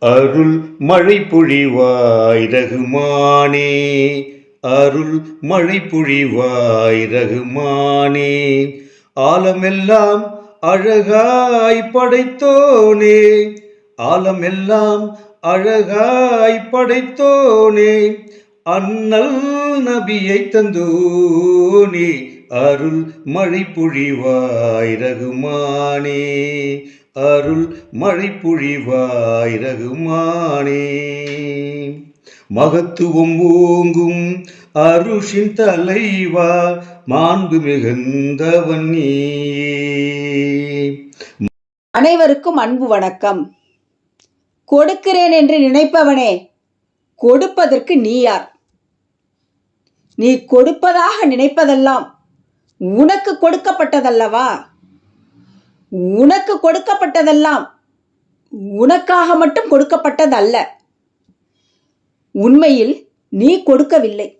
அருள் மழை பொழிவாய் ரகுமானே அருள் மழை பொழிவாய் ரகுமானே. ஆலமெல்லாம் அழகாய் படைத்தோனே ஆலமெல்லாம் அழகாய் படைத்தோனே அண்ணல் நபியை தந்தோனே அருள் மழை பொழிவாய் ரகுமானே. அருள் மழை புழிவாய் ரகுமானே. மகத்துவம் ஓங்கும் அருஷின் தலைவா மாண்பு மிகுந்தவன் நீ அனைவருக்கும் அன்பு வணக்கம். கொடுக்கிறேன் என்று நினைப்பவனே கொடுப்பதற்கு நீ யார்? நீ கொடுப்பதாக நினைப்பதெல்லாம் உனக்கு கொடுக்கப்பட்டதல்லவா? உனக்கு கொடுக்கப்பட்டதெல்லாம் உனக்காக மட்டும் கொடுக்கப்பட்டதல்ல. உண்மையில் நீ கொடுக்கவில்லை.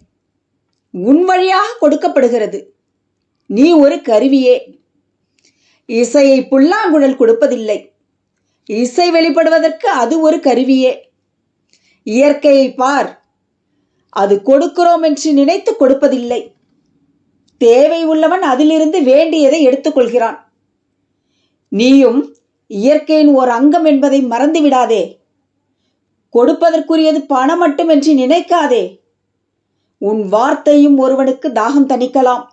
உன் வழியாக கொடுக்கப்படுகிறது. நீ ஒரு கருவியே. இசையை புல்லாங்குழல் கொடுப்பதில்லை. இசை வெளிப்படுவதற்கு அது ஒரு கருவியே. இயற்கையை பார். அது கொடுக்கிறோம் என்று நினைத்து கொடுப்பதில்லை. தேவை உள்ளவன் அதிலிருந்து வேண்டியதை எடுத்துக்கொள்கிறான். நீயும் இயற்கையின் ஓர் அங்கம் என்பதை மறந்து விடாதே. கொடுப்பதற்குரியது பணம் மட்டும் என்று நினைக்காதே. உன் வார்த்தையும் ஒருவனுக்கு தாகம் தணிக்கலாம்.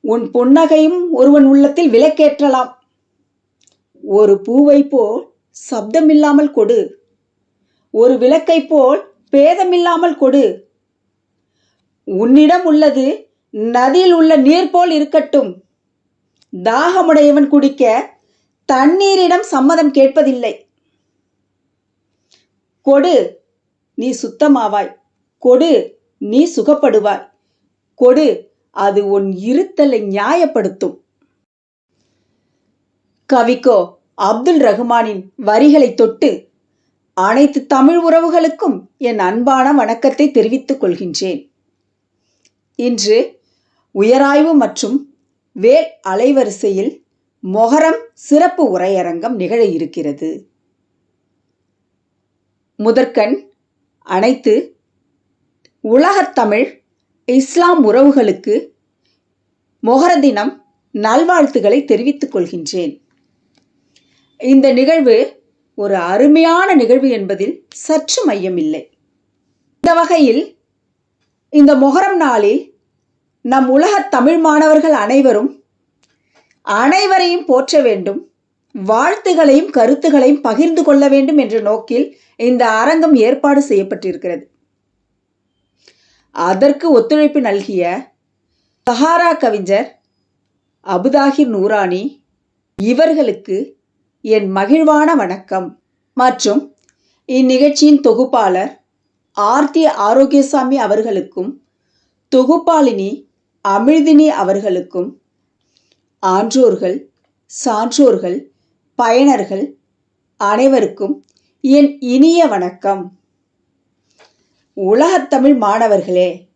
உன் புன்னகையும் ஒருவன் உள்ளத்தில் விலக்கேற்றலாம் ஒரு பூவை போல் சப்தமில்லாமல் கொடு. ஒரு விளக்கை போல் பேதமில்லாமல் கொடு. உன்னிடம் உள்ளது நதியில் உள்ள நீர் போல் இருக்கட்டும். தாகமுடையவன் குடிக்க தண்ணீரிடம் சம்மதம் கேட்பதில்லை. கொடு நீ சுத்தமாவாய். கொடு நீ சுகப்படுவாய். கொடு அது உன் இருத்தலை நியாயப்படுத்தும். கவிக்கோ அப்துல் ரஹ்மானின் வரிகளை தொட்டு அனைத்து தமிழ் உறவுகளுக்கும் என் அன்பான வணக்கத்தை தெரிவித்துக் கொள்கின்றேன். இன்று உயராய்வு மற்றும் வேல் அலைவரிசையில் மொஹரம் சிறப்பு உரையரங்கம் நிகழ இருக்கிறது. முதற்கண் அனைத்து உலகத்தமிழ் இஸ்லாம் உறவுகளுக்கு மொஹர தினம் நல்வாழ்த்துக்களை தெரிவித்துக் கொள்கின்றேன். இந்த நிகழ்வு ஒரு அருமையான நிகழ்வு என்பதில் சற்று மையமில்லை. இந்த வகையில் இந்த மொஹரம் நாளில் நம் உலகத் தமிழ் மாணவர்கள் அனைவரும் அனைவரையும் போற்ற வேண்டும் வாழ்த்துகளையும் கருத்துகளையும் பகிர்ந்து கொள்ள வேண்டும் என்ற நோக்கில் இந்த அரங்கம் ஏற்பாடு செய்யப்பட்டிருக்கிறது. அதற்கு ஒத்துழைப்பு நல்கிய சஹாரா கவிஞர் அபுதாகிர் நூரானி இவர்களுக்கு என் மகிழ்வான வணக்கம். மற்றும் இந்நிகழ்ச்சியின் தொகுப்பாளர் ஆர்த்தி ஆரோக்கியசாமி அவர்களுக்கும் தொகுப்பாளினி அமிழ்தினி அவர்களுக்கும் ஆன்றோர்கள் சான்றோர்கள் பயனர்கள் அனைவருக்கும் என் இனிய வணக்கம். உலகத்தமிழ் மாணவர்களே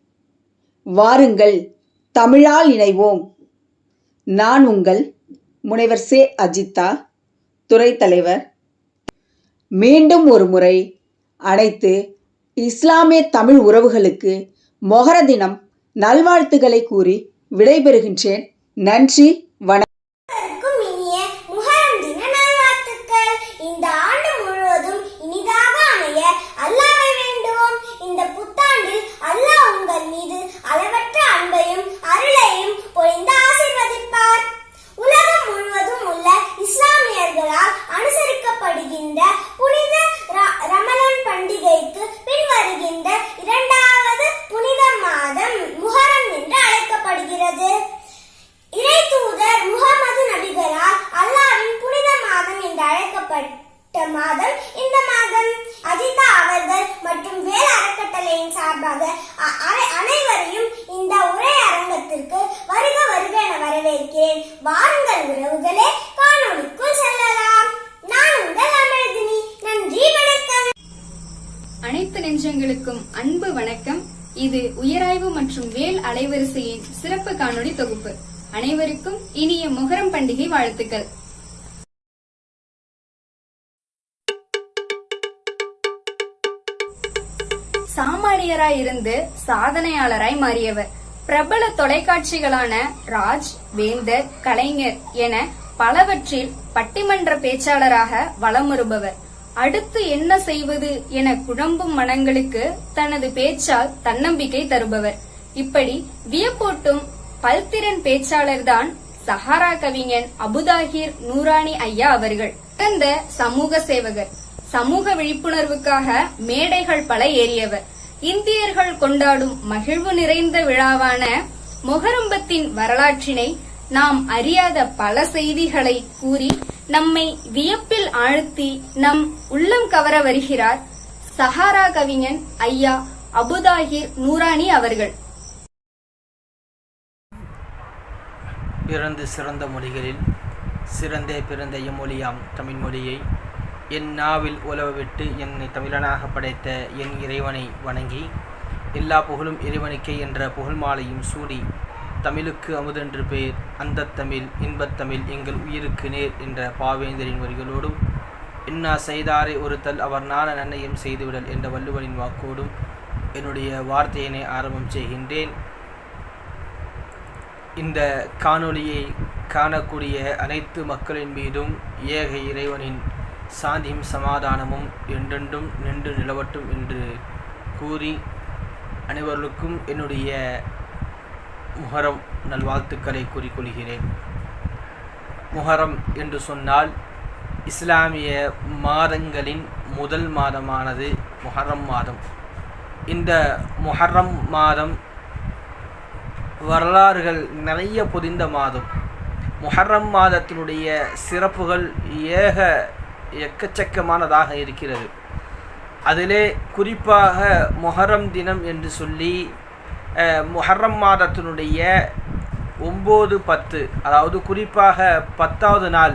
வாருங்கள் தமிழால் இணைவோம். நான் உங்கள் முனைவர் சே. அஜித்தா துறை தலைவர் மீண்டும் ஒரு முறை அனைத்து இஸ்லாமிய தமிழ் உறவுகளுக்கு மொஹர தினம் நல்வாழ்த்துக்களை கூறி விடைபெறுகின்றேன். நன்றி வணக்கம். இனிய இந்த ஆண்டு முழுவதும் இனிதாக அமைய இந்த அல்லாஹ் உங்கள் மீது அளவற்ற அன்பையும் அருளையும் பொழிந்து ஆசீர்வதிப்பார். உலகம் முழுவதும் உள்ள இஸ்லாமியர்களால் அனுசரிக்கப்படுகின்ற புனித ர- ரமலான் பண்டிகைக்கு பின் வருகின்ற இரண்டாவது புனித மாதம் முகரம் என்று அழைக்கப்படுகிறது. இறை தூதர் முகமது நபிகளால் அல்லாவின் புனித மாதம் என்று அழைக்கப்பட்டு மாதம் இந்த மாதம். அஜிதா அவர்கள் மற்றும் வேல் அறக்கட்டளையின் சார்பாக அனைவரையும் இந்த உரை அரங்கத்திற்கு வருக வருக என வரவேற்கிறேன் வாருங்கள் உறவுகளே காணொளிக்குள் செல்லலாம். நான் உங்கள் அமிர்தினி. நன்றி வணக்கம். அனைத்து நெஞ்சங்களுக்கும் அன்பு வணக்கம். இது உயராய்வு மற்றும் வேல் அலைவரிசையின் சிறப்பு காணொளி தொகுப்பு. அனைவருக்கும் இனிய முகரம் பண்டிகை வாழ்த்துக்கள். ஆசிரியராய் இருந்து சாதனையாளராய் மாறியவர். பிரபல தொலைக்காட்சிகளான ராஜ் வேந்தர் கலைஞர் என பலவற்றில் பட்டிமன்ற பேச்சாளராக வலம் வருபவர் அடுத்து என்ன செய்வது என குழம்பும் மனங்களுக்கு தனது பேச்சால் தன்னம்பிக்கை தருபவர். இப்படி வியப்போட்டும் பல்திறன் பேச்சாளர்தான் சஹாரா கவிஞன் அபுதாகிர் நூராணி ஐயா அவர்கள். சிறந்த சமூக சேவகர். சமூக விழிப்புணர்வுக்காக மேடைகள் பல ஏறியவர். இந்தியர்கள் கொண்டாடும் மகிழ்வு நிறைந்த விழாவான மொஹரம்பத்தின் வரலாற்றினை நாம் அறியாத பல செய்திகளை கூறி நம்மை வியப்பில் ஆழ்த்தி நம் உள்ளம் கவர வருகிறார் சஹாரா கவிஞன் ஐயா அபுதாகிர் நூரானி அவர்கள். பிறந்து சிறந்த மொழிகளில் சிறந்தே பிறந்த எம்மொழியாம் தமிழ் மொழியை என் நாவில் உலவவிட்டு என்னை தமிழனாக படைத்த என் இறைவனை வணங்கி எல்லா புகழும் இறைவனுக்கே என்ற புகழ் மாலையும் சூடி தமிழுக்கு அமுதென்று பேர் அந்த தமிழ் இன்பத்தமிழ் எங்கள் உயிருக்கு நேர் என்ற பாவேந்தரின் வரிகளோடும் இன்னா செய்தாரை ஒருத்தல் அவர் நாள நன்னையும் செய்துவிடல் என்ற வள்ளுவரின் வாக்கோடும் என்னுடைய வார்த்தையினை ஆரம்பம் செய்கின்றேன். இந்த காணொளியை காணக்கூடிய அனைத்து மக்களின் மீதும் ஏக இறைவனின் சாந்தியும் சமாதானமும் என்றென்றும் நின்று நிலவட்டும் என்று கூறி அனைவர்களுக்கும் என்னுடைய முஹரம் நல்வாழ்த்துக்களை கூறிக்கொள்கிறேன். முஹரம் என்று சொன்னால் இஸ்லாமிய மாதங்களின் முதல் மாதமானது முஹர்ரம் மாதம். இந்த முஹர்ரம் மாதம் வரலாறுகள் நிறைய பொதிந்த மாதம். முஹர்ரம் மாதத்தினுடைய சிறப்புகள் ஏக எக்கச்சக்கமானதாக இருக்கிறது. அதிலே குறிப்பாக மொஹரம் தினம் என்று சொல்லி மொஹரம் மாதத்தினுடைய ஒம்பது பத்து அதாவது குறிப்பாக பத்தாவது நாள்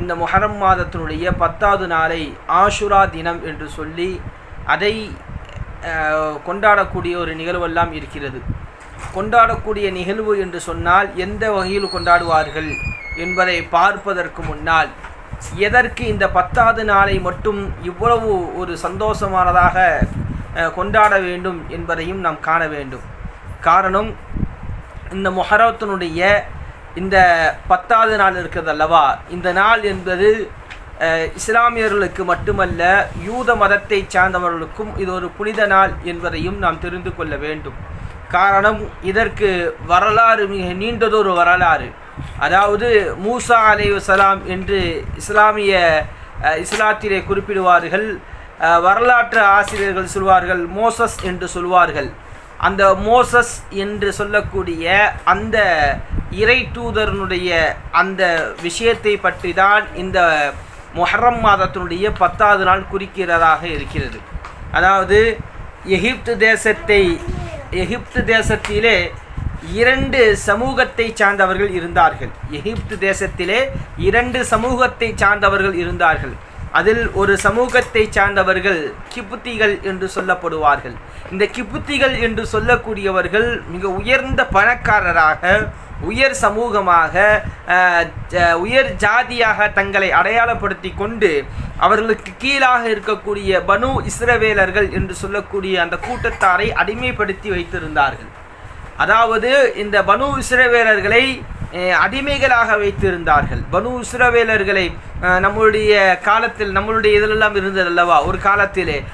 இந்த மொஹரம் மாதத்தினுடைய பத்தாவது நாளை ஆஷுரா தினம் என்று சொல்லி அதை கொண்டாடக்கூடிய ஒரு நிகழ்வெல்லாம் இருக்கிறது. கொண்டாடக்கூடிய நிகழ்வு என்று சொன்னால் எந்த வகையில் கொண்டாடுவார்கள் என்பதை பார்ப்பதற்கு முன்னால் எதற்கு இந்த பத்தாவது நாளை மட்டும் இவ்வளவு ஒரு சந்தோஷமானதாக கொண்டாட வேண்டும் என்பதையும் நாம் காண வேண்டும். காரணம் இந்த மொஹரத்தினுடைய இந்த பத்தாவது நாள் இருக்கிறது அல்லவா? இந்த நாள் என்பது இஸ்லாமியர்களுக்கு மட்டுமல்ல யூத மதத்தை சார்ந்தவர்களுக்கும் இது ஒரு புனித நாள் என்பதையும் நாம் தெரிந்து கொள்ள வேண்டும். காரணம் இதற்கு வரலாறு மிக நீண்டதொரு வரலாறு. அதாவது மூசா அலைவசலாம் என்று இஸ்லாமிய இஸ்லாத்திலே குறிப்பிடுவார்கள். வரலாற்று ஆசிரியர்கள் சொல்வார்கள் மோசஸ் என்று சொல்வார்கள். அந்த மோசஸ் என்று சொல்லக்கூடிய அந்த இறை தூதரனுடைய அந்த விஷயத்தை பற்றி தான் இந்த மொஹரம் மாதத்தினுடைய பத்தாவது நாள் குறிக்கிறதாக இருக்கிறது. அதாவது எகிப்து தேசத்தை எகிப்து தேசத்திலே இரண்டு சமூகத்தை சார்ந்தவர்கள் இருந்தார்கள். எகிப்து தேசத்திலே இரண்டு சமூகத்தை சார்ந்தவர்கள் இருந்தார்கள். அதில் ஒரு சமூகத்தை சார்ந்தவர்கள் கிப்புத்திகள் என்று சொல்லப்படுவார்கள். இந்த கிப்புத்திகள் என்று சொல்லக்கூடியவர்கள் மிக உயர்ந்த பணக்காரராக உயர் சமூகமாக உயர் ஜாதியாக தங்களை அடையாளப்படுத்தி கொண்டு அவர்களுக்கு கீழாக இருக்கக்கூடிய பனு இஸ்ரவேலர்கள் என்று சொல்லக்கூடிய அந்த கூட்டத்தாரை அடிமைப்படுத்தி வைத்திருந்தார்கள். அதாவது இந்த பனு இஸ்ரவேலர்களை அடிமைகளாக வைத்திருந்தார்கள். பனு இஸ்ரவேலர்களை நம்மளுடைய காலத்தில் நம்மளுடைய இதிலெல்லாம் இருந்தது அல்லவா? ஒரு காலத்திலே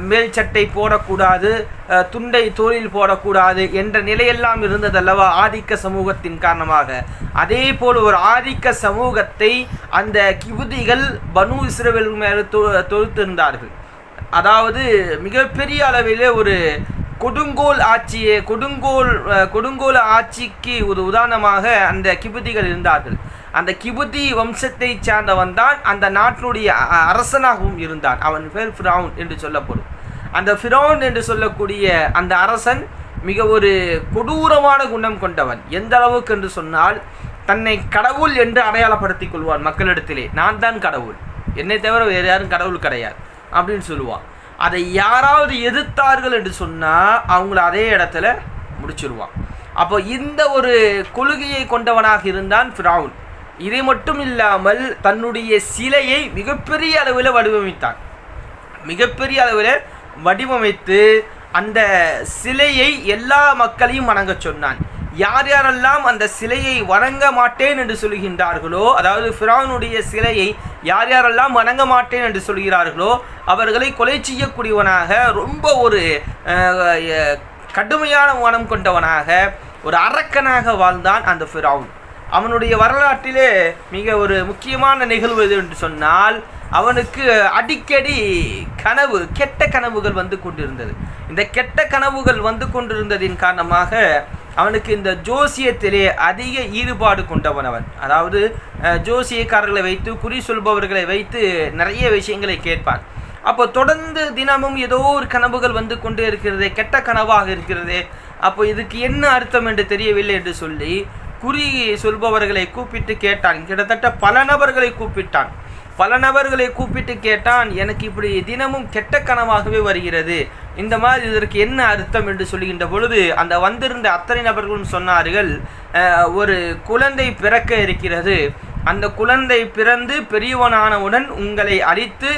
மேல் சட்டை போடக்கூடாது துண்டை தோளில் போடக்கூடாது என்ற நிலையெல்லாம் இருந்ததல்லவா ஆதிக்க சமூகத்தின் காரணமாக. அதே போல் ஒரு ஆதிக்க சமூகத்தை அந்த கிபுதிகள் பனு இஸ்ரவேல் மேலே தொ- தொழுத்திருந்தார்கள். அதாவது மிகப்பெரிய அளவிலே ஒரு கொடுங்கோல் ஆட்சியை கொடுங்கோல் கொடுங்கோல் ஆட்சிக்கு ஒரு உதாரணமாக அந்த கிபுதிகள் இருந்தார்கள். அந்த கிபுதி வம்சத்தை சார்ந்தவன் தான் அந்த நாட்டினுடைய அ- அரசனாகவும் இருந்தான். அவன் பேர் ஃபிரவுன் என்று சொல்லப்படும். அந்த ஃபிரவுன் என்று சொல்லக்கூடிய அந்த அரசன் மிக ஒரு கொடூரமான குணம் கொண்டவன். எந்த அளவுக்கு என்று சொன்னால் தன்னை கடவுள் என்று அடையாளப்படுத்திக் கொள்வான் மக்களிடத்திலே. நான் தான் கடவுள். என்னை தவிர வேறு யாரும் கடவுள் கிடையாது. அப்படின்னு சொல்லுவான். அதை யாராவது எதிர்த்தார்கள் என்று சொன்னால் அவங்கள அதே இடத்துல முடிச்சிருவான். அப்போ இந்த ஒரு கொள்கையை கொண்டவனாக இருந்தான் ஃபிரவுன். இதை மட்டும் இல்லாமல் தன்னுடைய சிலையை மிகப்பெரிய அளவில் வடிவமைத்தான். மிகப்பெரிய அளவில் வடிவமைத்து அந்த சிலையை எல்லா மக்களையும் வணங்கச் சொன்னான். யார் யாரெல்லாம் அந்த சிலையை வணங்க மாட்டேன் என்று சொல்கின்றார்களோ அதாவது ஃபிரௌனுடைய சிலையை யார் யாரெல்லாம் வணங்க மாட்டேன் என்று சொல்கிறார்களோ அவர்களை கொலை செய்யக்கூடியவனாக ரொம்ப ஒரு கடுமையான மனம் கொண்டவனாக ஒரு அரக்கனாக வாழ்ந்தான் அந்த ஃபிரௌன். அவனுடைய வரலாற்றிலே மிக ஒரு முக்கியமான நிகழ்வு எது என்று சொன்னால் அவனுக்கு அடிக்கடி கனவு கெட்ட கனவுகள் வந்து கொண்டிருந்தது. இந்த கெட்ட கனவுகள் வந்து கொண்டிருந்ததின் காரணமாக அவனுக்கு இந்த ஜோசியத்திலே அதிக ஈடுபாடு கொண்டவன் அவன் அதாவது ஜோசியக்காரர்களை வைத்து குறி சொல்பவர்களை வைத்து நிறைய விஷயங்களை கேட்பான். அப்போ தொடர்ந்து தினமும் ஏதோ ஒரு கனவுகள் வந்து கொண்டே இருக்கிறதே கெட்ட கனவாக இருக்கிறதே அப்போ இதுக்கு என்ன அர்த்தம் என்று தெரியவில்லை என்று சொல்லி குறி சொல்பவர்களை கூப்பிட்டு கேட்டான். கிட்டத்தட்ட பல நபர்களை கூப்பிட்டான். பல நபர்களை கூப்பிட்டு கேட்டான் எனக்கு இப்படி தினமும் கெட்ட கனவாகவே வருகிறது. இந்த மாதிரி இதற்கு என்ன அர்த்தம்? என்று சொல்லுகின்ற பொழுது அந்த வந்திருந்த அத்தனை நபர்களும் சொன்னார்கள் ஒரு குழந்தை பிறக்க இருக்கிறது. அந்த குழந்தை பிறந்து பெரியவனானவுடன் உங்களை அழித்து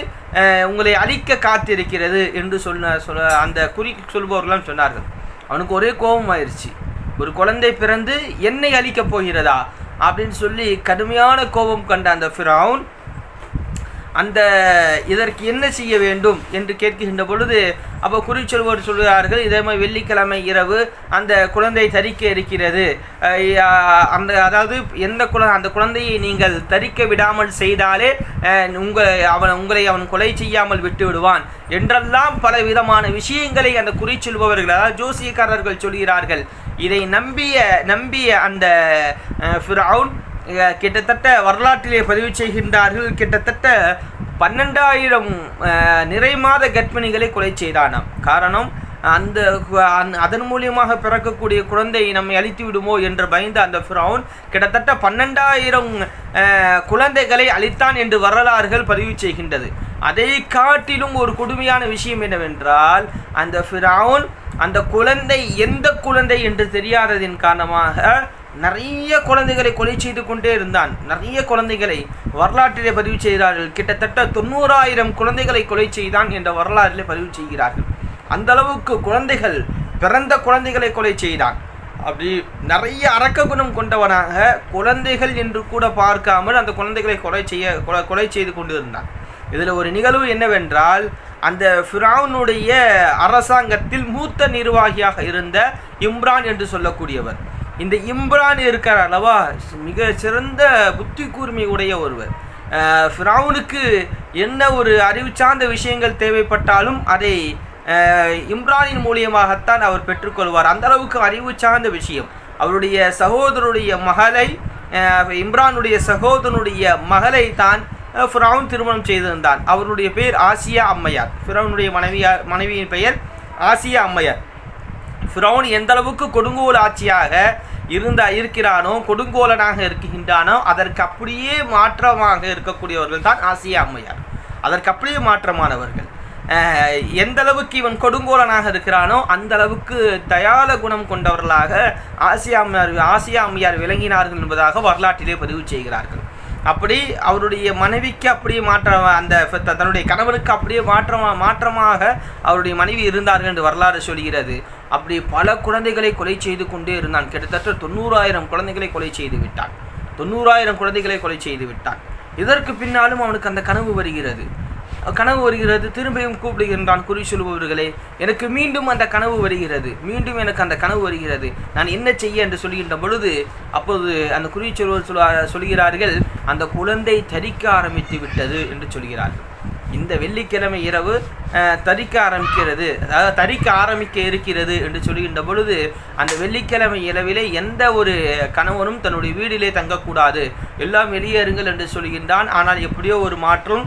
உங்களை அழிக்க காத்திருக்கிறது. என்று சொன்ன சொல்ல அந்த குறி சொல்பவர்களாம் சொன்னார்கள். அவனுக்கு ஒரே கோபம் ஆயிடுச்சு ஒரு குழந்தை பிறந்து என்னை அழிக்கப் போகிறதா? அப்படின்னு சொல்லி கடுமையான கோபம் கண்ட அந்த ஃபிரவுன் அந்த இதற்கு என்ன செய்ய வேண்டும் என்று கேட்கின்ற பொழுது அப்போ குறிச்சொல்வோர் சொல்கிறார்கள் இதே மாதிரி வெள்ளிக்கிழமை இரவு அந்த குழந்தை தரிக்க இருக்கிறது. அந்த அதாவது எந்த குழ அந்த குழந்தையை நீங்கள் தரிக்க விடாமல் செய்தாலே உங்களை அவன் உங்களை அவன் கொலை செய்யாமல் விட்டு விடுவான் என்றெல்லாம் பல விதமான விஷயங்களை அந்த குறிச்சொல்பவர்கள் அதாவது ஜோசியக்காரர்கள் சொல்கிறார்கள். இதை நம்பிய நம்பிய அந்த ஃபிரவுன் கிட்டத்தட்ட வரலாற்றிலே பதிவு செய்கின்றார்கள். கிட்டத்தட்ட பன்னெண்டாயிரம் நிறைமாத கர்ப்பிணிகளை கொலை செய்தானாம். காரணம் அந்த அதன் மூலியமாக பிறக்கக்கூடிய குழந்தையை நம்மை அழித்து விடுமோ என்று பயந்த அந்த ஃபிரௌன் கிட்டத்தட்ட பன்னெண்டாயிரம் குழந்தைகளை அழித்தான் என்று வரலாறுகள் பதிவு செய்கின்றது. அதை காட்டிலும் ஒரு கொடுமையான விஷயம் என்னவென்றால் அந்த ஃபிரௌன் அந்த குழந்தை எந்த குழந்தை என்று தெரியாததின் காரணமாக நிறைய குழந்தைகளை கொலை செய்து கொண்டே இருந்தான். நிறைய குழந்தைகளை வரலாற்றிலே பதிவு செய்கிறார்கள் கிட்டத்தட்ட தொண்ணூறாயிரம் குழந்தைகளை கொலை செய்தான் என்ற வரலாற்றிலே பதிவு செய்கிறார்கள். அந்த அளவுக்கு குழந்தைகள் பிறந்த குழந்தைகளை கொலை செய்தான். அப்படி நிறைய அரக்க குணம் கொண்டவனாக குழந்தைகள் என்று கூட பார்க்காமல் அந்த குழந்தைகளை கொலை செய்ய கொலை செய்து கொண்டு இருந்தான் இதில் ஒரு நிகழ்வு என்னவென்றால் அந்த ஃபிரௌனுடைய அரசாங்கத்தில் மூத்த நிர்வாகியாக இருந்த இம்ரான் என்று சொல்லக்கூடியவர். இந்த இம்ரான் இருக்கார் அல்லவா? மிக சிறந்த புத்தி கூர்மை உடைய ஒருவர். அஹ் என்ன ஒரு அறிவு சார்ந்த விஷயங்கள் தேவைப்பட்டாலும் அதை இம்ரானின் மூலியமாகத்தான் அவர் பெற்றுக்கொள்வார். அந்த அளவுக்கு அறிவு சார்ந்த விஷயம். அவருடைய சகோதரருடைய மகளை இம்ரானுடைய சகோதரனுடைய மகளை தான் அஹ், திருமணம் செய்திருந்தான். அவருடைய பெயர் ஆசியா அம்மையார். ஃபிரௌனுடைய மனைவியார் மனைவியின் பெயர் ஆசியா அம்மையார். ஃபிரௌன் எந்த அளவுக்கு கொடுங்கோல் ஆட்சியாக இருந்த இருக்கிறானோ கொடுங்கோலனாக இருக்கின்றானோ அதற்கு அப்படியே மாற்றமாக இருக்கக்கூடியவர்கள் தான் ஆசியா அம்மையார். அதற்கு அப்படியே மாற்றமானவர்கள். எந்த அளவுக்கு இவன் கொடுங்கோலனாக இருக்கிறானோ அந்த அளவுக்கு தயால குணம் கொண்டவர்களாக ஆசியா அம்மையார் ஆசியா அம்மையார் விளங்கினார்கள் என்பதாக வரலாற்றிலே பதிவு செய்கிறார்கள். அப்படி அவருடைய மனைவிக்கு அப்படியே மாற்ற அந்த த- தன்னுடைய கணவனுக்கு அப்படியே மாற்றமா மாற்றமாக அவருடைய மனைவி இருந்தார்கள் என்று வரலாறு சொல்கிறது. அப்படி பல குழந்தைகளை கொலை செய்து கொண்டே இருந்தான். கிட்டத்தட்ட தொண்ணூறாயிரம் குழந்தைகளை கொலை செய்து விட்டான். தொண்ணூறாயிரம் குழந்தைகளை கொலை செய்து விட்டான். இதற்கு பின்னாலும் அவனுக்கு அந்த கனவு வருகிறது. கனவு வருகிறது. திரும்பியும் கூப்பிடுகின்றான் குறி சொல்பவர்களே எனக்கு மீண்டும் அந்த கனவு வருகிறது. மீண்டும் எனக்கு அந்த கனவு வருகிறது. நான் என்ன செய்ய? என்று சொல்கின்ற பொழுது அப்போது அந்த குறி சொல்வர் சொல்ல சொல்கிறார்கள் அந்த குழந்தை தரிக்க ஆரம்பித்து விட்டது என்று சொல்கிறார்கள். இந்த வெள்ளிக்கிழமை இரவு தரிக்க ஆரம்பிக்கிறது. அதாவது தரிக்க ஆரம்பிக்க இருக்கிறது என்று சொல்கின்ற பொழுது அந்த வெள்ளிக்கிழமை இரவிலே எந்த ஒரு கணவனும் தன்னுடைய வீடிலே தங்கக்கூடாது. எல்லாம் வெளியேறுங்கள் என்று சொல்கின்றான். ஆனால் எப்படியோ ஒரு மாற்றம்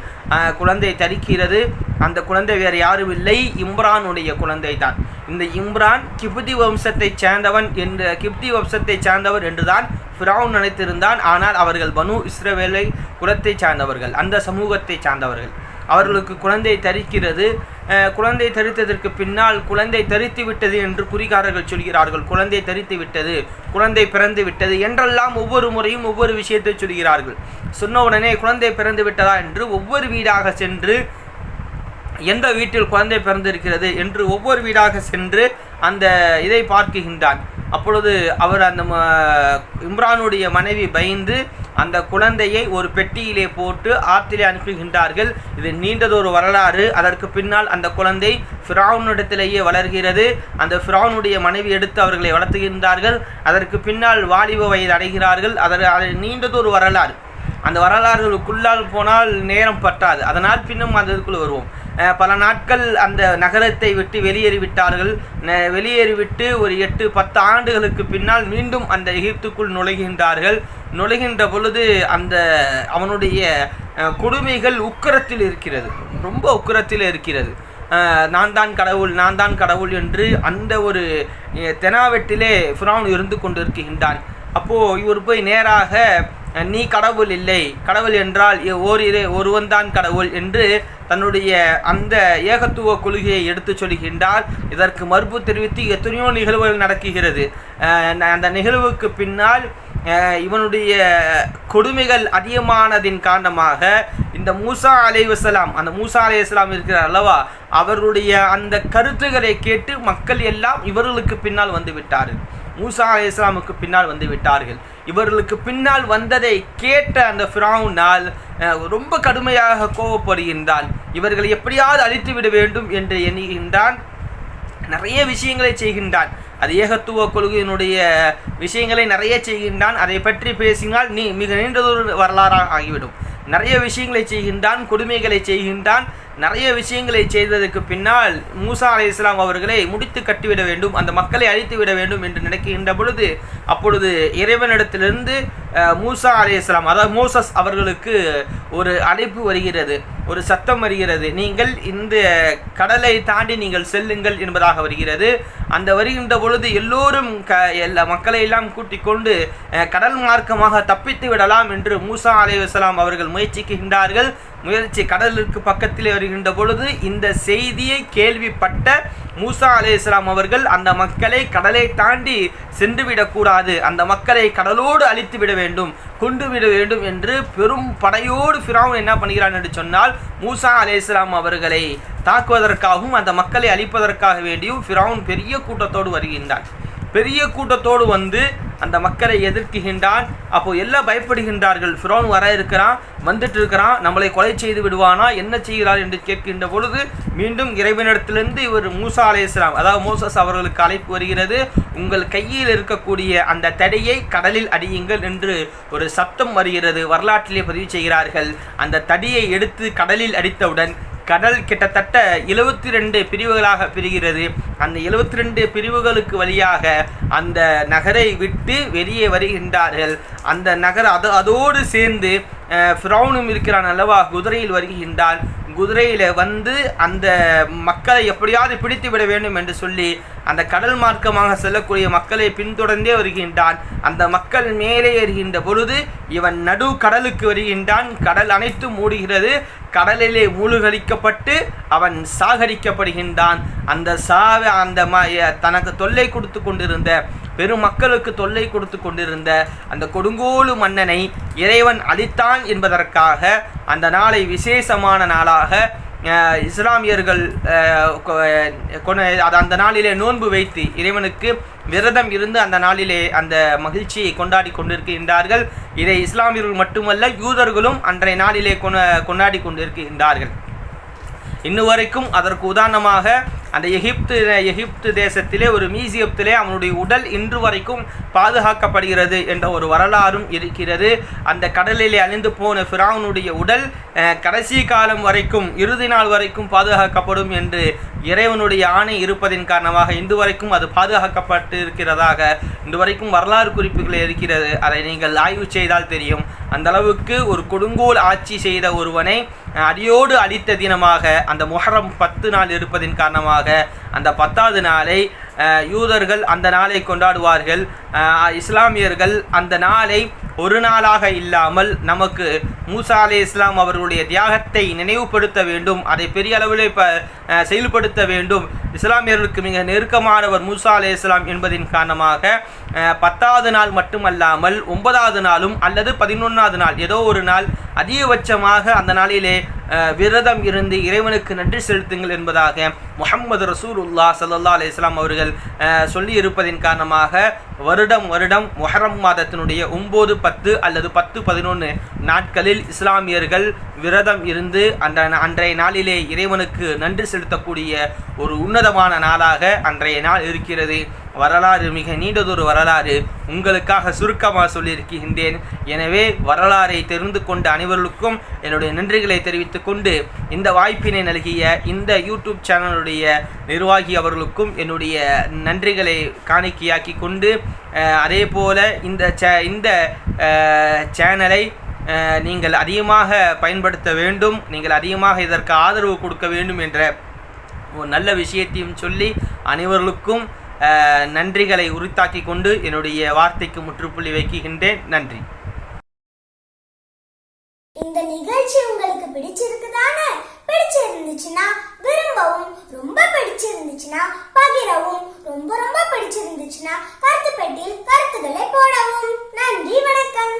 குழந்தை தரிக்கிறது. அந்த குழந்தை வேறு யாரும் இல்லை. இம்ரானுடைய குழந்தை தான். இந்த இம்ரான் கிப்தி வம்சத்தைச் சேர்ந்தவன் என்று கிப்தி வம்சத்தைச் சேர்ந்தவர் என்றுதான் ஃபிரவுன் நினைத்திருந்தான். ஆனால் அவர்கள் பனு இஸ்ரவேலை குலத்தைச் சார்ந்தவர்கள் அந்த சமூகத்தைச் சார்ந்தவர்கள். அவர்களுக்கு குழந்தை தரிக்கிறது. குழந்தை தரித்ததற்கு பின்னால் குழந்தை தரித்து விட்டது என்று குறிகாரர்கள் சொல்கிறார்கள். குழந்தை தரித்து விட்டது குழந்தை பிறந்து விட்டது என்றெல்லாம் ஒவ்வொரு முறையும் ஒவ்வொரு விஷயத்தை சொல்கிறார்கள். சொன்ன உடனே குழந்தை பிறந்து விட்டதா என்று ஒவ்வொரு வீடாக சென்று எந்த வீட்டில் குழந்தை பிறந்திருக்கிறது? என்று ஒவ்வொரு வீடாக சென்று அந்த இதை பார்க்குகின்றான். அப்பொழுது அவர் அந்த ம- இம்ரானுடைய மனைவி பயந்து அந்த குழந்தையை ஒரு பெட்டியிலே போட்டு ஆற்றிலே அனுப்புகின்றார்கள். இது நீண்டதொரு வரலாறு. அதற்கு பின்னால் அந்த குழந்தை ஃபிரௌனிடத்திலேயே வளர்கிறது. அந்த ஃபிரானுடைய மனைவி எடுத்து அவர்களை வளர்த்துகின்றார்கள். அதற்கு பின்னால் வாலிப வயது அடைகிறார்கள். அதற்கு அது நீண்டதொரு வரலாறு. அந்த வரலாறுகளுக்குள்ளால் போனால் நேரம் பற்றாது. அதனால் பின்னும் அதற்குள் வருவோம். பல நாட்கள் அந்த நகரத்தை விட்டு வெளியேறிவிட்டார்கள். வெளியேறிவிட்டு ஒரு எட்டு பத்து ஆண்டுகளுக்கு பின்னால் மீண்டும் அந்த எகிப்துக்குள் நுழைகின்றார்கள். நுழைகின்ற பொழுது அந்த அவனுடைய கொடுமைகள் உக்கரத்தில் இருக்கிறது. ரொம்ப உக்கரத்தில் இருக்கிறது. நான் தான் கடவுள் நான் தான் கடவுள் என்று அந்த ஒரு தெனாவெட்டிலே ஃபுரான் இருந்து கொண்டிருக்கின்றான். அப்போது இவர் போய் நேராக நீ கடவுள் இல்லை. கடவுள் என்றால் ஓர் ஓரிரே ஒருவன்தான் கடவுள் என்று தன்னுடைய அந்த ஏகத்துவ கொள்கையை எடுத்துச் சொல்கின்றார். இதற்கு மறுப்பு தெரிவித்து எத்தனையோ நிகழ்வுகள் நடக்குகிறது. ந- அந்த நிகழ்வுக்கு பின்னால் இவனுடைய கொடுமைகள் அதிகமானதின் காரணமாக இந்த மூசா அலைவசலாம் அந்த மூசா அலைவசலாம் இருக்கிறார் அல்லவா? அவருடைய அந்த கருத்துக்களை கேட்டு மக்கள் எல்லாம் இவர்களுக்கு பின்னால் வந்து விட்டார்கள். மூசா அலி இஸ்லாமுக்கு பின்னால் வந்து விட்டார்கள். இவர்களுக்கு பின்னால் வந்ததை கேட்ட அந்த ஃபிரௌனால் ரொம்ப கடுமையாக கோவப்படுகின்றான். இவர்களை எப்படியாவது அழித்து விட வேண்டும் என்று எண்ணுகின்றான். நிறைய விஷயங்களை செய்கின்றான். அது ஏகத்துவ கொள்கையினுடைய விஷயங்களை நிறைய செய்கின்றான். அதை பற்றி பேசினால் நீ மிக நீண்டதொரு வரலாறாக ஆகிவிடும். நிறைய விஷயங்களை செய்கின்றான் கொடுமைகளை செய்கின்றான். நிறைய விஷயங்களை செய்ததற்கு பின்னால் மூசா அலி இஸ்லாம் அவர்களை முடித்து கட்டிவிட வேண்டும் அந்த மக்களை அழித்து விட வேண்டும் என்று நினைக்கின்ற பொழுது அப்பொழுது இறைவனிடத்திலிருந்து மூசா அலி இஸ்லாம் அதாவது மோசஸ் அவர்களுக்கு ஒரு அழைப்பு வருகிறது. ஒரு சத்தம் வருகிறது. நீங்கள் இந்த கடலை தாண்டி நீங்கள் செல்லுங்கள் என்பதாக வருகிறது. அந்த வருகின்ற பொழுது எல்லோரும் க எல்லா மக்களை எல்லாம் கூட்டிக் கொண்டு கடல் மார்க்கமாக தப்பித்து விடலாம் என்று மூசா அலைவசலாம் அவர்கள் முயற்சிக்கின்றார்கள். முயற்சி கடலுக்கு பக்கத்திலே வருகின்ற பொழுது இந்த செய்தியை கேள்விப்பட்ட மூசா அலைஹிஸ்ஸலாம் அவர்கள் அந்த மக்களை கடலை தாண்டி சென்று விடக்கூடாது அந்த மக்களை கடலோடு அழித்து விட வேண்டும் கொண்டு விட வேண்டும் என்று பெரும் படையோடு ஃபிராவும் என்ன பண்ணுகிறான் என்று சொன்னால் மூசா அலைஹிஸ்ஸலாம் அவர்களை தாக்குவதற்காகவும் அந்த மக்களை அழிப்பதற்காக வேண்டியும் ஃபிராவும் பெரிய கூட்டத்தோடு வருகின்றான். பெரிய கூட்டத்தோடு வந்து அந்த மக்களை எதிர்க்குகின்றான் அப்போ எல்லாம் பயப்படுகின்றார்கள். ஃபிரோன் வர இருக்கிறான் வந்துட்டு இருக்கிறான் நம்மளை கொலை செய்து விடுவானா என்ன செய்கிறார் என்று கேட்கின்ற பொழுது மீண்டும் இறைவனிடத்திலிருந்து இவர் மூசா அலையாம் அதாவது மோசஸ் அவர்களுக்கு அழைப்பு வருகிறது. உங்கள் கையில் இருக்கக்கூடிய அந்த தடையை கடலில் அடியுங்கள் என்று ஒரு சத்தம் வருகிறது. வரலாற்றிலே பதிவு செய்கிறார்கள். அந்த தடியை எடுத்து கடலில் அடித்தவுடன் கடல் கிட்டத்தட்ட எழுபத்தி ரெண்டு பிரிவுகளாக பிரிகிறது. அந்த எழுபத்தி ரெண்டு பிரிவுகளுக்கு வழியாக அந்த நகரை விட்டு வெளியே வருகின்றார்கள். அந்த நகர் அது அதோடு சேர்ந்து ஃப்ரௌனும் இருக்கிறான் அல்லவா? குதிரையில் வருகின்றான். குதிரையில் வந்து அந்த மக்களை எப்படியாவது பிடித்து விட வேண்டும் என்று சொல்லி அந்த கடல் மார்க்கமாக செல்லக்கூடிய மக்களை பின்தொடர்ந்தே வருகின்றான். அந்த மக்கள் மேலே ஏறுகின்ற பொழுது இவன் நடு கடலுக்கு வருகின்றான். கடல் அனைத்தும் மூடுகிறது. கடலிலே மூழ்கடிக்கப்பட்டு அவன் சாகரிக்கப்படுகின்றான் அந்த சாவ அந்த ம தனக்கு தொல்லை கொடுத்து கொண்டிருந்த பெரும் மக்களுக்கு தொல்லை கொடுத்து கொண்டிருந்த அந்த கொடுங்கோலு மன்னனை இறைவன் அழித்தான் என்பதற்காக அந்த நாளை விசேஷமான நாளாக இஸ்லாமியர்கள் அது அந்த நாளிலே நோன்பு வைத்து இறைவனுக்கு விரதம் இருந்து அந்த நாளிலே அந்த மகிழ்ச்சியை கொண்டாடி கொண்டிருக்கின்றார்கள். இதை இஸ்லாமியர்கள் மட்டுமல்ல யூதர்களும் அன்றைய நாளிலே கொண்டாடி கொண்டிருக்கின்றார்கள். இன்னும் வரைக்கும் அதற்கு உதாரணமாக அந்த எகிப்து எகிப்து தேசத்திலே ஒரு மியூசியத்திலே அவனுடைய உடல் இன்று வரைக்கும் பாதுகாக்கப்படுகிறது என்ற ஒரு வரலாறும் இருக்கிறது. அந்த கடலிலே அழிந்து போன ஃபிரௌனுடைய உடல் கடைசி காலம் வரைக்கும் இறுதி நாள் வரைக்கும் பாதுகாக்கப்படும் என்று இறைவனுடைய ஆணை இருப்பதின் காரணமாக இன்று வரைக்கும் அது பாதுகாக்கப்பட்டு இருக்கிறதாக இன்று வரைக்கும் வரலாறு குறிப்புகள் இருக்கிறது. அதை நீங்கள் ஆய்வு செய்தால் தெரியும். அந்த அளவுக்கு ஒரு கொடுங்கோல் ஆட்சி செய்த ஒருவனை அடியோடு அழித்த தினமாக அந்த முஹரம் பத்து நாள் இருப்பதின் காரணமாக அந்த பத்தாவது நாளை யூதர்கள் அந்த நாளை கொண்டாடுவார்கள். இஸ்லாமியர்கள் அந்த நாளை ஒரு நாளாக இல்லாமல் நமக்கு மூசா அலே இஸ்லாம் அவர்களுடைய தியாகத்தை நினைவுபடுத்த வேண்டும் அதை பெரிய அளவில் இப்போ செயல்படுத்த வேண்டும். இஸ்லாமியர்களுக்கு மிக நெருக்கமானவர் மூசா அலே இஸ்லாம் என்பதின் காரணமாக பத்தாவது நாள் மட்டுமல்லாமல் ஒன்பதாவது நாளும் அல்லது பதினொன்றாவது நாள் ஏதோ ஒரு நாள் அதிகபட்சமாக அந்த நாளிலே விரதம் இருந்து இறைவனுக்கு நன்றி செலுத்துங்கள் என்பதாக முஹம்மது ரசூலுல்லா சல்லா அலி இஸ்லாம் அவர்கள் சொல்லி இருப்பதின் காரணமாக வருடம் வருடம் முஹர்ரம் மாதத்தினுடைய ஒம்பது பத்து அல்லது பத்து பதினொன்று நாட்களில் இஸ்லாமியர்கள் விரதம் இருந்து அந்த அன்றைய நாளிலே இறைவனுக்கு நன்றி செலுத்தக்கூடிய ஒரு உன்னதமான நாளாக அன்றைய நாள் இருக்கிறது. வரலாறு மிக நீண்டதொரு வரலாறு. உங்களுக்காக சுருக்கமாக சொல்லியிருக்கின்றேன். எனவே வரலாறை தெரிந்து கொண்ட அனைவர்களுக்கும் என்னுடைய நன்றிகளை தெரிவித்து கொண்டு இந்த வாய்ப்பினை நல்கிய இந்த யூடியூப் சேனலுடைய நிர்வாகி அவர்களுக்கும் என்னுடைய நன்றிகளை காணிக்கையாக்கி கொண்டு அதே போல இந்த சே இந்த சேனலை நீங்கள் அதிகமாக பயன்படுத்த வேண்டும். நீங்கள் அதிகமாக இதற்கு ஆதரவு கொடுக்க வேண்டும் என்ற ஒரு நல்ல விஷயத்தையும் சொல்லி அனைவர்களுக்கும் நன்றிகளை உரித்தாக்கி கொண்டு என்னுடைய வார்த்தைக்கு முற்றுப்புள்ளி வைக்கின்றேன். நன்றி. இந்த நிகழ்ச்சி உங்களுக்கு பிடிச்சிருக்குதானே பிடிச்சிருந்துச்சுன்னா விரும்பவும் ரொம்ப பிடிச்சிருந்துச்சுன்னா பகிரவும் ரொம்ப ரொம்ப பிடிச்சிருந்துச்சுன்னா கருத்து பெட்டியில் கருத்துக்களை போடவும். நன்றி வணக்கம்.